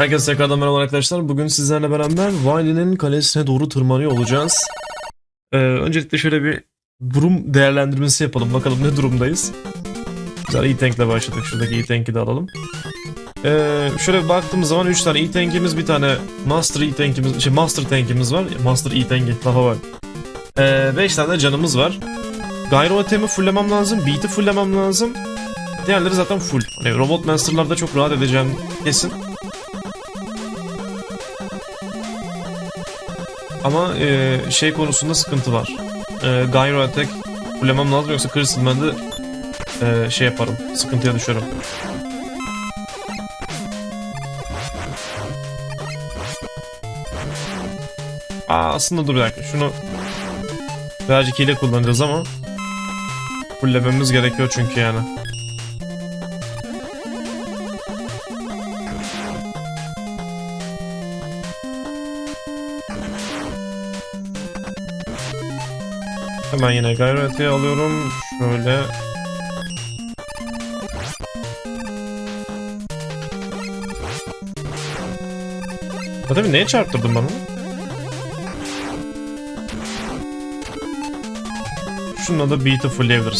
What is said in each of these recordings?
Herkese tekrardan merhaba arkadaşlar. Bugün sizlerle beraber Wiley'nin kalesine doğru tırmanıyor olacağız. Ee, öncelikle şöyle bir durum değerlendirmesi yapalım. Bakalım ne durumdayız. Güzel E-Tank'le başladık. Şuradaki E-Tank'i de alalım. Ee, şöyle baktığımız zaman 3 tane E-Tank'imiz, bir tane Master E-Tank'imiz, şey Master Tank'imiz var. Master E-Tank'i, lafa bak. 5 tane de canımız var. Gyro atemi fulllemem lazım, beat'i fulllemem lazım. Diğerleri zaten full. Hani Robot Master'larda çok rahat edeceğim kesin. Ama e, şey konusunda sıkıntı var. E, Gyro Attack fullemem lazım yoksa Crystal Man'de e, şey yaparım. Sıkıntıya düşerim. Aa, aslında dur bir dakika. Şunu birazcık hile kullanacağız ama fullememiz gerekiyor çünkü yani. Hemen yine gayreti alıyorum. Şöyle. Ya tabii neye çarptırdım ben onu? Şununla da Beautiful Levers.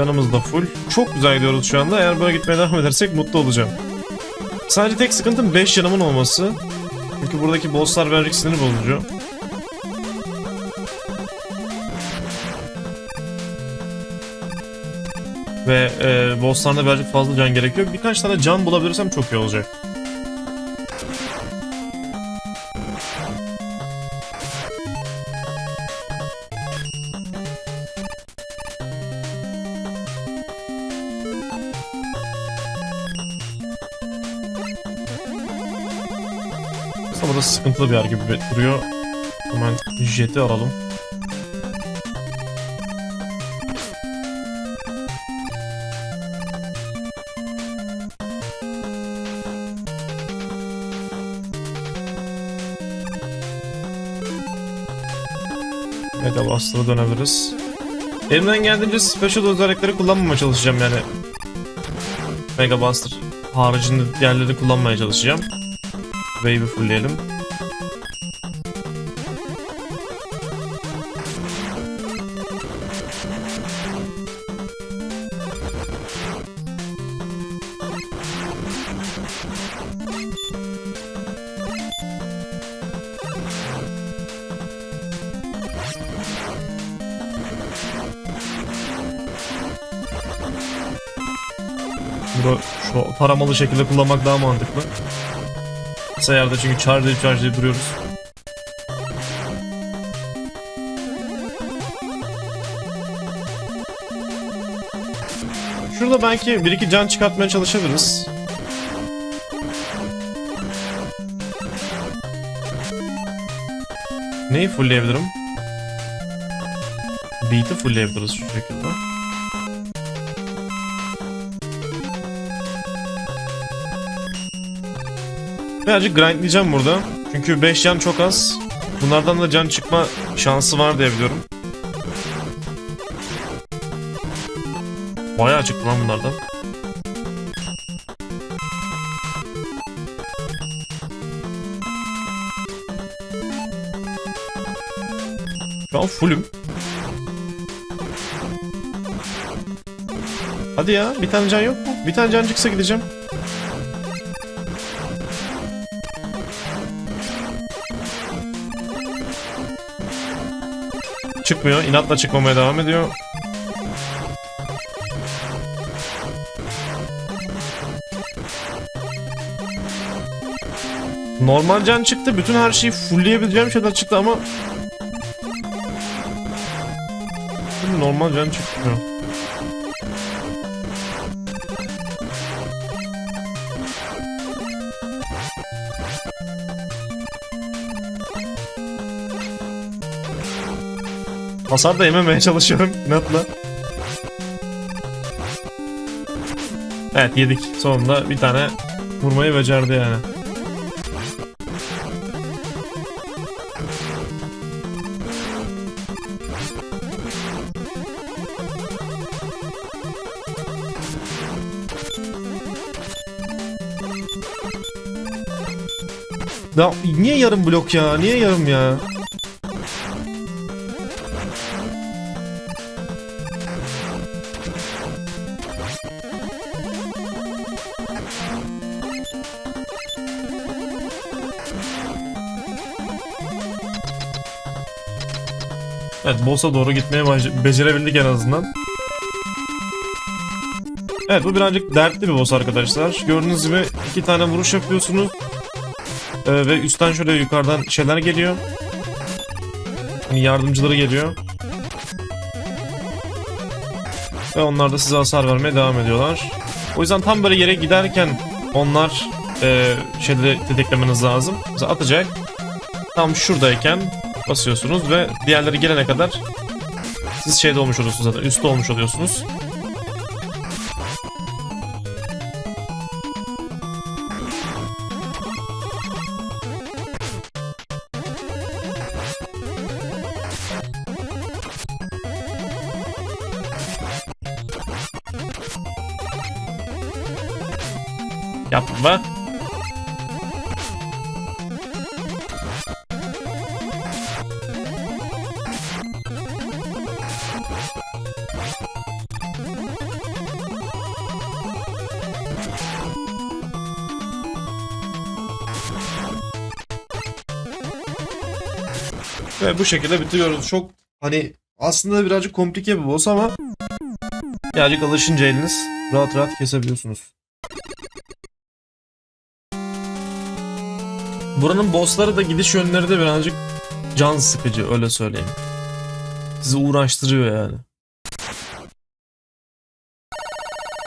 Canımız da full. Çok güzel gidiyoruz şu anda. Eğer böyle gitmeye devam edersek mutlu olacağım. Sadece tek sıkıntım 5 canımın olması. Çünkü buradaki bosslar birazcık sinir bozucu. Ve e, bosslarda birazcık fazla can gerekiyor. Birkaç tane can bulabilirsem çok iyi olacak. Aslında burası sıkıntılı bir yer gibi duruyor. Hemen jeti alalım. Mega Buster'a dönebiliriz. Elimden geldiğince special özellikleri kullanmamaya çalışacağım yani. Mega Buster haricinde diğerlerini kullanmaya çalışacağım. Wave'i fullleyelim. Bunu şu taramalı şekilde kullanmak daha mantıklı. Sayarda çünkü charge charge duruyoruz. Şurada belki bir iki can çıkartmaya çalışabiliriz. Neyi fullleyebilirim? Beat'i fullleyebiliriz şu şekilde. Birazcık grindleyeceğim burada. Çünkü 5 can çok az. Bunlardan da can çıkma şansı var diye biliyorum. Bayağı çıktı lan bunlardan. Şu an fullüm. Hadi ya bir tane can yok mu? Bir tane can çıksa gideceğim. Çıkmıyor. inatla çıkmamaya devam ediyor. Normal can çıktı. Bütün her şeyi fullleyebileceğim şeyler çıktı ama normal can çıkmıyor. Hasar da yememeye çalışıyorum inatla. Evet yedik. Sonunda bir tane vurmayı becerdi yani. Ya niye yarım blok ya? Niye yarım ya? Evet boss'a doğru gitmeye becerebildik en azından. Evet bu birazcık dertli bir boss arkadaşlar. Gördüğünüz gibi iki tane vuruş yapıyorsunuz. Ee, ve üstten şöyle yukarıdan şeyler geliyor. Yani yardımcıları geliyor. Ve onlar da size hasar vermeye devam ediyorlar. O yüzden tam böyle yere giderken onlar e, şeyleri tetiklemeniz lazım. Mesela atacak. Tam şuradayken basıyorsunuz ve diğerleri gelene kadar siz şeyde olmuş oluyorsunuz zaten. Üstte olmuş oluyorsunuz. Yapma. Bu şekilde bitiriyoruz. Çok hani aslında birazcık komplike bir boss ama birazcık alışınca eliniz rahat rahat kesebiliyorsunuz. Buranın bossları da gidiş yönleri de birazcık can sıkıcı öyle söyleyeyim. Sizi uğraştırıyor yani.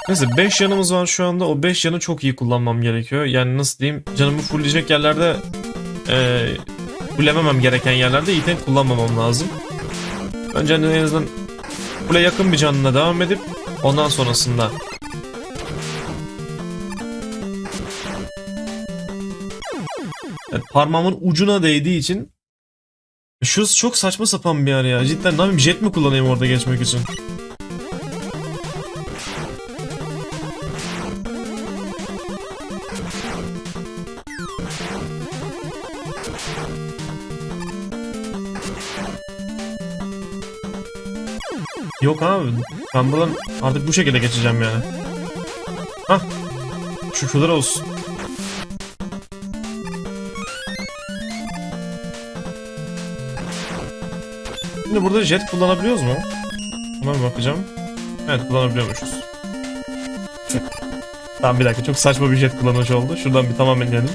Neyse 5 yanımız var şu anda. O 5 yanı çok iyi kullanmam gerekiyor. Yani nasıl diyeyim canımı fullleyecek yerlerde e, fullememem gereken yerlerde item kullanmamam lazım. Önce hani en azından kule yakın bir canına devam edip ondan sonrasında Evet, parmağımın ucuna değdiği için şu çok saçma sapan bir yer ya. Cidden ne yapayım jet mi kullanayım orada geçmek için? Yok abi. Ben buradan artık bu şekilde geçeceğim yani. Hah. Şükürler olsun. Şimdi burada jet kullanabiliyoruz mu? Bir bakacağım. Evet kullanabiliyormuşuz. tamam bir dakika çok saçma bir jet kullanış oldu. Şuradan bir tamamen inelim.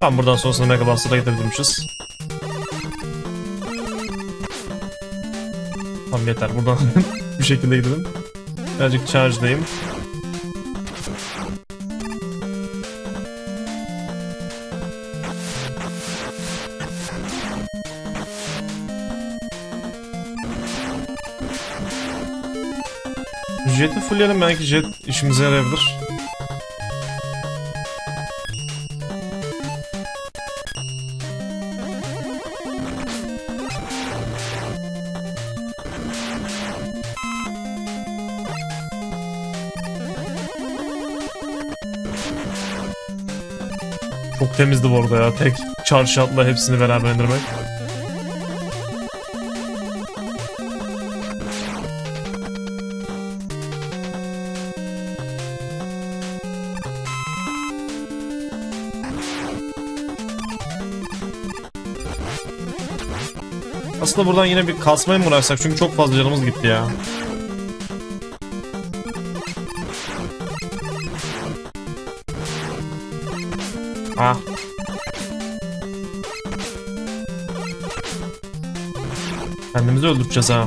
Tamam buradan sonrasında Mega Buster'a getirebilmişiz. Tamam yeter buradan bir şekilde gidelim. Birazcık charge'dayım. Jet'i fullleyelim belki jet işimize yarayabilir. Çok temizdi bu arada ya. Tek charge shot'la hepsini beraber indirmek. Aslında buradan yine bir kasmaya mı uğraşsak? Çünkü çok fazla canımız gitti ya. Kendimizi öldüreceğiz ha.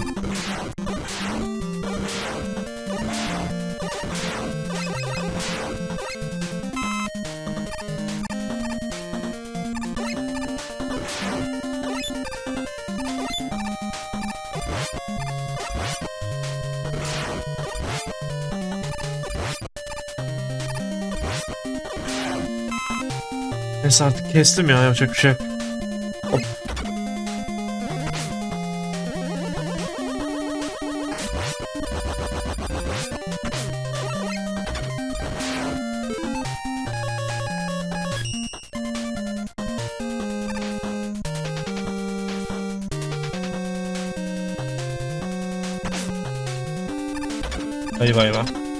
Neyse artık kestim ya yapacak bir şey yok.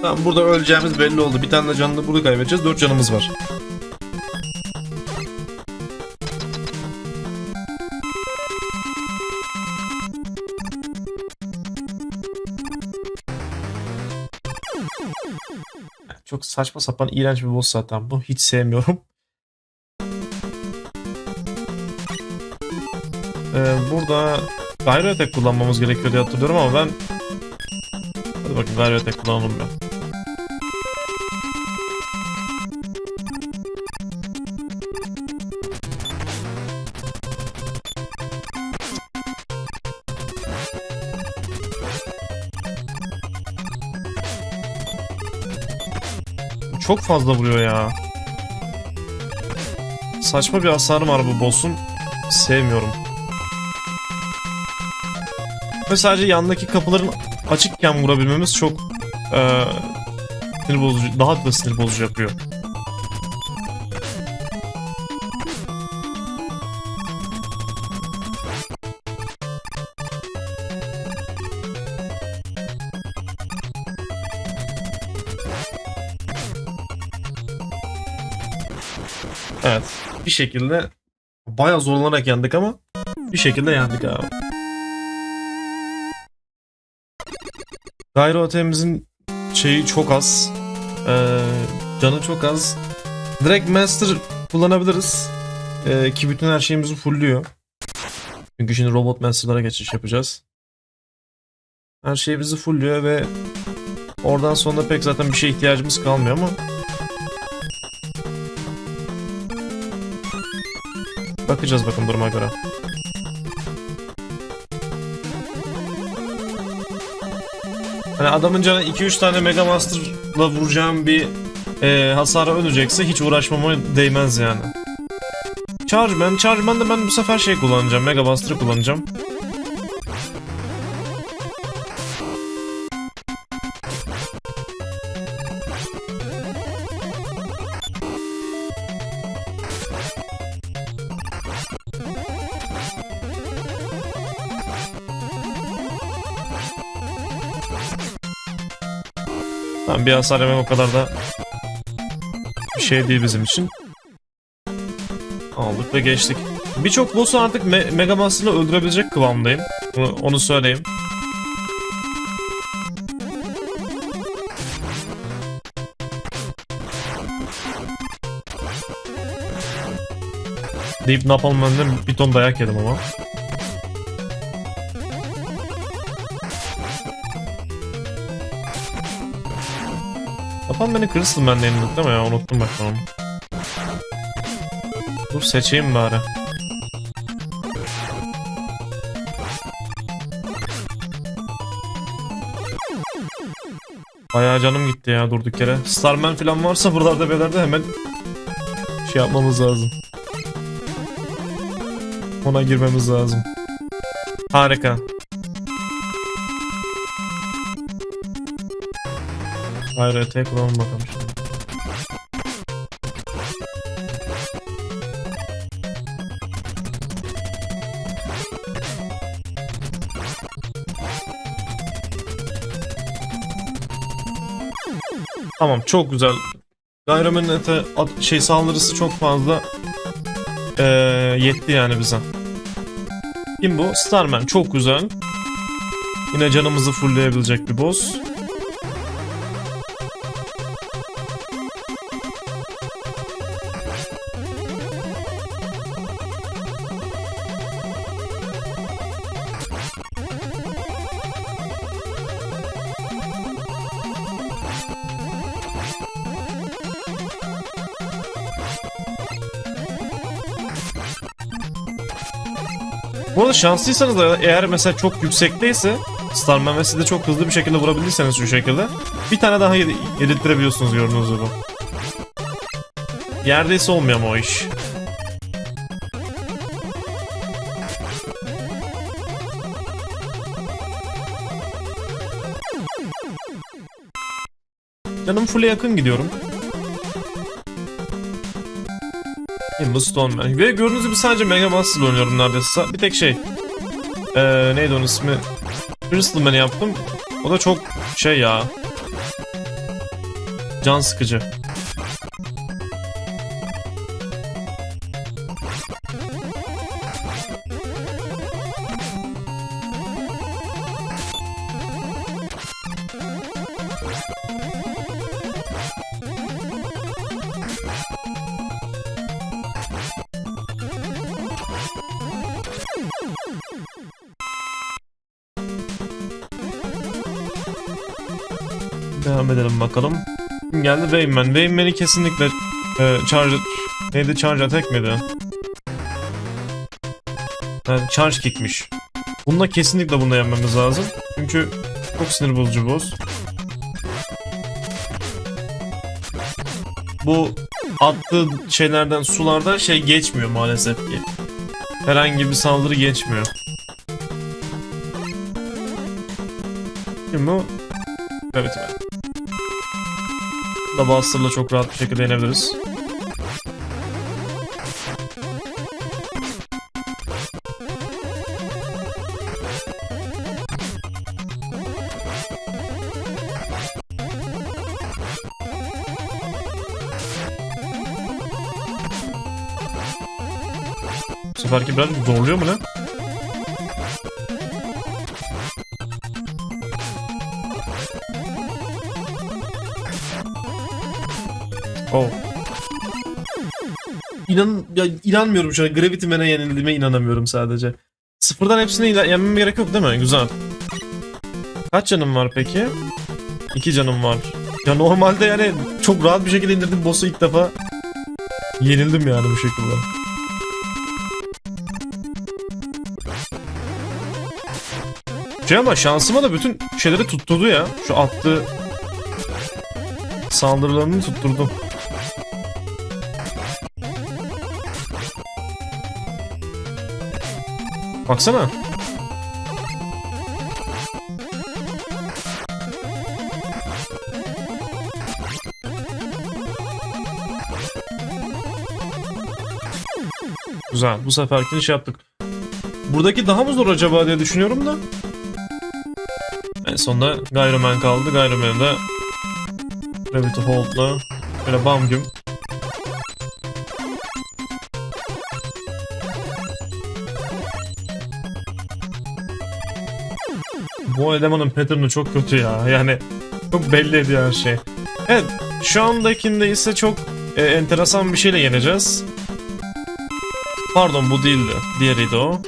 Tamam burada öleceğimiz belli oldu. Bir tane de canını burada kaybedeceğiz. Dört canımız var. Çok saçma sapan iğrenç bir boss zaten bu. Hiç sevmiyorum. Ee, burada Gyro Attack kullanmamız gerekiyor diye hatırlıyorum ama ben Hadi bakayım Gyro Attack kullanalım ya. Çok fazla vuruyor ya. Saçma bir hasarı var bu boss'un. Sevmiyorum. Ve sadece yandaki kapıların açıkken vurabilmemiz çok eee sinir bozucu, daha da sinir bozucu yapıyor. Şekilde bayağı zorlanarak yendik ama bir şekilde yendik abi. Gyro Atem'imizin şeyi çok az. Ee, canı çok az. Direkt Master kullanabiliriz. Ee, ki bütün her şeyimizi fullüyor. Çünkü şimdi Robot Master'lara geçiş yapacağız. Her şey bizi fullüyor ve oradan sonra pek zaten bir şeye ihtiyacımız kalmıyor ama Bakacağız bakın duruma göre. Hani adamın canı 2-3 tane Mega Master'la vuracağım bir e, hasara ölecekse hiç uğraşmama değmez yani. Chargeman, Chargeman'da ben bu sefer şey kullanacağım. Mega Master'ı kullanacağım. Bir hasar yemek o kadar da bir şey değil bizim için. Aldık ve geçtik. Birçok boss'u artık Me Mega Master'la öldürebilecek kıvamdayım. Onu, onu söyleyeyim. Deyip Napalm bir ton dayak yedim ama. Napalm beni kırırsın ben de mi ya? Unuttum bak onu. Dur seçeyim bari. Bayağı canım gitti ya durduk yere. Starman falan varsa buralarda belerde hemen şey yapmamız lazım. Ona girmemiz lazım. Harika. Öteye kullanalım bakalım şimdi. Tamam çok güzel. Gayrimenin ete at- şey saldırısı çok fazla eee, yetti yani bize. Kim bu? Starman çok güzel. Yine canımızı fullleyebilecek bir boss. Bu arada şanslıysanız da eğer mesela çok yüksekteyse Star memesi de çok hızlı bir şekilde vurabildiyseniz şu şekilde bir tane daha yed- yedirttirebiliyorsunuz gördüğünüz gibi. Yerdeyse olmuyor ama o iş. Canım full'e yakın gidiyorum. Nimble Stone. Ve gördüğünüz gibi sadece Mega Master oynuyorum neredeyse. Bir tek şey. Ee, neydi onun ismi? Crystal Man'i yaptım. O da çok şey ya. Can sıkıcı. Devam edelim bakalım. Kim geldi? Wayman. Wayman'i kesinlikle e, charge... Neydi? Charge attack miydi? Evet, charge kickmiş. Bununla kesinlikle bunu yenmemiz lazım. Çünkü çok sinir bozucu boss. Bu attığı şeylerden, sulardan şey geçmiyor maalesef ki. Herhangi bir saldırı geçmiyor. Kim bu? Evet evet. Da Buster'la çok rahat bir şekilde yenebiliriz. Bu seferki biraz zorluyor mu lan? Oh. İnan, ya inanmıyorum şu an. Gravity Man'e yenildiğime inanamıyorum sadece. Sıfırdan hepsini yenmem gerek yok değil mi? Güzel. Kaç canım var peki? İki canım var. Ya normalde yani çok rahat bir şekilde indirdim boss'u ilk defa. Yenildim yani bu şekilde. Şey ama şansıma da bütün şeyleri tutturdu ya. Şu attığı saldırılarını tutturdu. Baksana. Güzel. Bu seferkini şey yaptık. Buradaki daha mı zor acaba diye düşünüyorum da. En sonunda Gyroman kaldı. Gyroman'ı da Gravity Hold'la böyle bam güm. Bu elemanın pattern'ı çok kötü ya. Yani çok belli ediyor her şey. Evet, şu andakinde ise çok e, enteresan bir şeyle yeneceğiz. Pardon bu değildi. Diğeriydi o.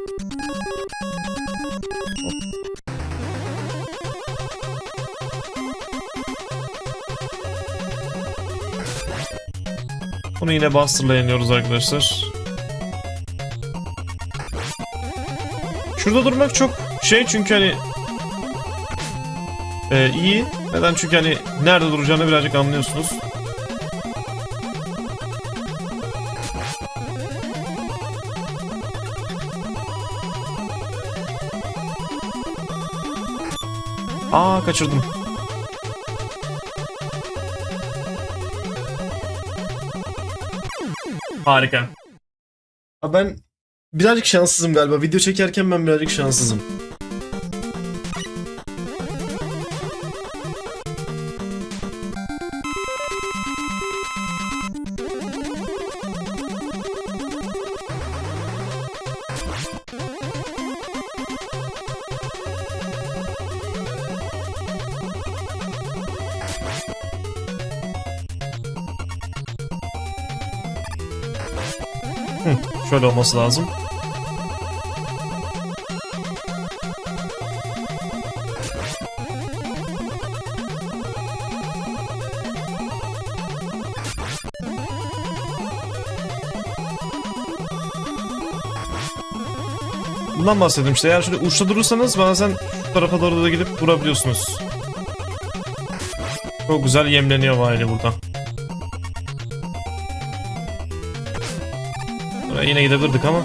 Bunu yine Buster'la yeniyoruz arkadaşlar. Şurada durmak çok şey çünkü hani e, iyi. Neden? Çünkü hani nerede duracağını birazcık anlıyorsunuz. Aa kaçırdım. Harika. Abi ben birazcık şanssızım galiba. Video çekerken ben birazcık şanssızım. Şöyle olması lazım. Bundan bahsettim işte. Eğer şöyle uçta durursanız bazen şu tarafa doğru da gidip vurabiliyorsunuz. Çok güzel yemleniyor Vayli burada. Yine gidebilirdik ama.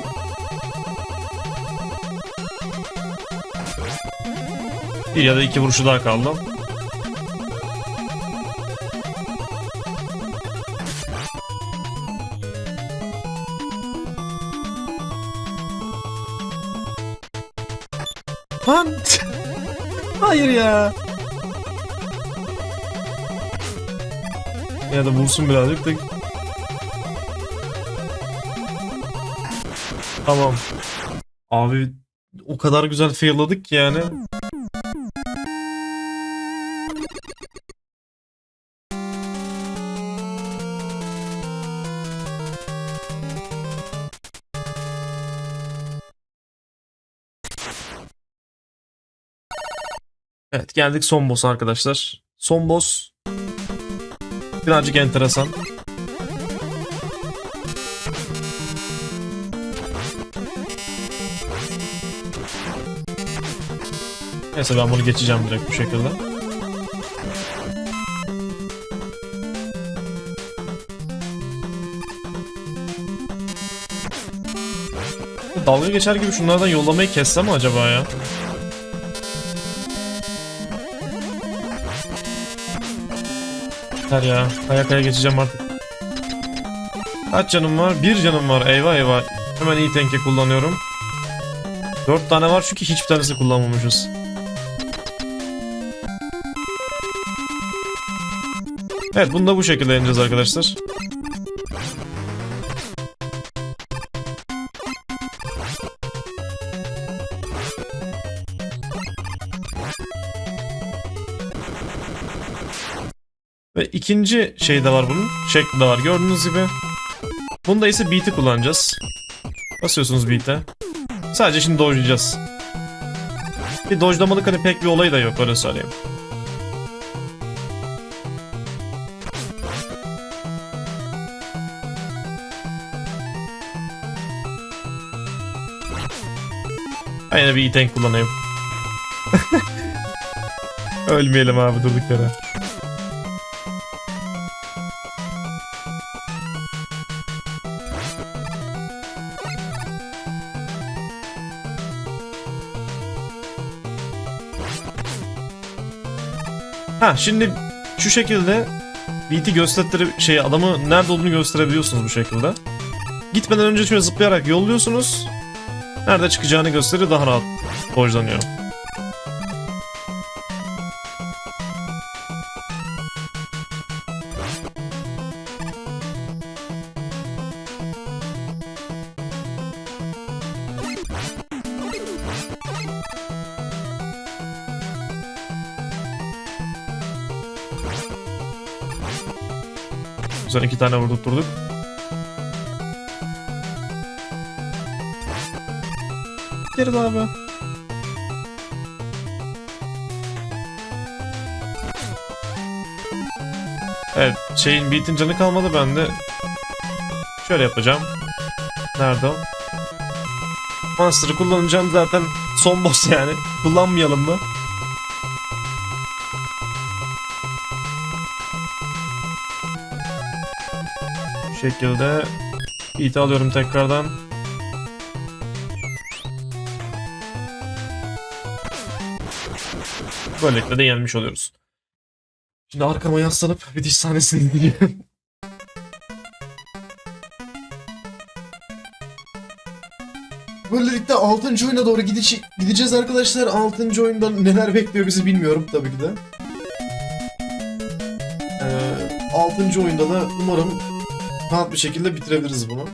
Bir ya da iki vuruşu daha kaldı. Lan! Hayır ya. Ya da vursun birazcık da. Tamam. Abi o kadar güzel failladık ki yani. Evet geldik son boss'a arkadaşlar. Son boss birazcık enteresan. Neyse ben bunu geçeceğim direkt bu şekilde. Dalga geçer gibi şunlardan yollamayı kesse mi acaba ya? Yeter ya. Kaya kaya geçeceğim artık. Kaç canım var? Bir canım var. Eyvah eyvah. Hemen iyi tenke kullanıyorum. Dört tane var çünkü hiçbir tanesini kullanmamışız. Evet bunu da bu şekilde yeneceğiz arkadaşlar. Ve ikinci şey de var bunun. Şekli de var gördüğünüz gibi. Bunda ise beat'i kullanacağız. Basıyorsunuz beat'e. Sadece şimdi dodge'layacağız. Bir dodge'lamalık hani pek bir olayı da yok öyle söyleyeyim. Ben yine bir E-Tank kullanayım. Ölmeyelim abi durduk yere. Ha şimdi şu şekilde beat'i gösterip şey adamı nerede olduğunu gösterebiliyorsunuz bu şekilde. Gitmeden önce şöyle zıplayarak yolluyorsunuz. Nerede çıkacağını gösteriyor daha rahat dojlanıyor. Güzel iki tane vurduk durduk. Geri abi. Evet şeyin beat'in canı kalmadı ben de şöyle yapacağım. Nerede o? Monster'ı kullanacağım zaten son boss yani. Kullanmayalım mı? Bu şekilde beat'i alıyorum tekrardan. Böylelikle de yenmiş oluyoruz. Şimdi arkama yaslanıp bir diş sahnesini izleyeceğim. Böylelikle 6. oyuna doğru gidici- gideceğiz arkadaşlar. 6. oyunda neler bekliyor bizi bilmiyorum tabii ki de. Ee, 6. oyunda da umarım rahat bir şekilde bitirebiliriz bunu.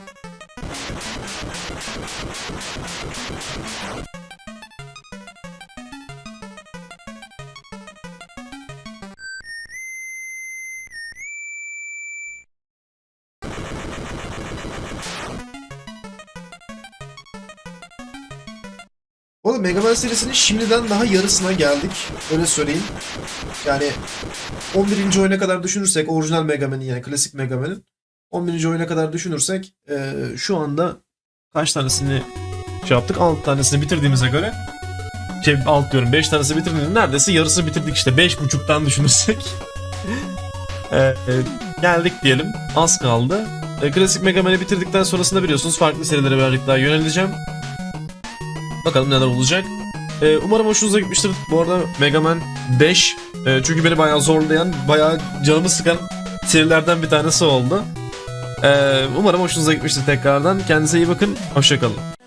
Mega Man serisinin şimdiden daha yarısına geldik. Öyle söyleyeyim. Yani 11. oyuna kadar düşünürsek orijinal Mega Man'in yani klasik Mega Man'in 11. oyuna kadar düşünürsek eee, şu anda Kaç tanesini şey yaptık. 6 tanesini bitirdiğimize göre şey alt diyorum 5 tanesi bitirdiğinde neredeyse yarısı bitirdik işte 5.5'tan düşünürsek. Ee, e, geldik diyelim. Az kaldı. E, klasik Mega Man'i bitirdikten sonrasında biliyorsunuz farklı serilere birazcık daha yöneleceğim. Bakalım neler olacak. E, umarım hoşunuza gitmiştir. Bu arada Mega Man 5 e, çünkü beni bayağı zorlayan, bayağı canımı sıkan serilerden bir tanesi oldu. E, umarım hoşunuza gitmiştir tekrardan. Kendinize iyi bakın. Hoşçakalın.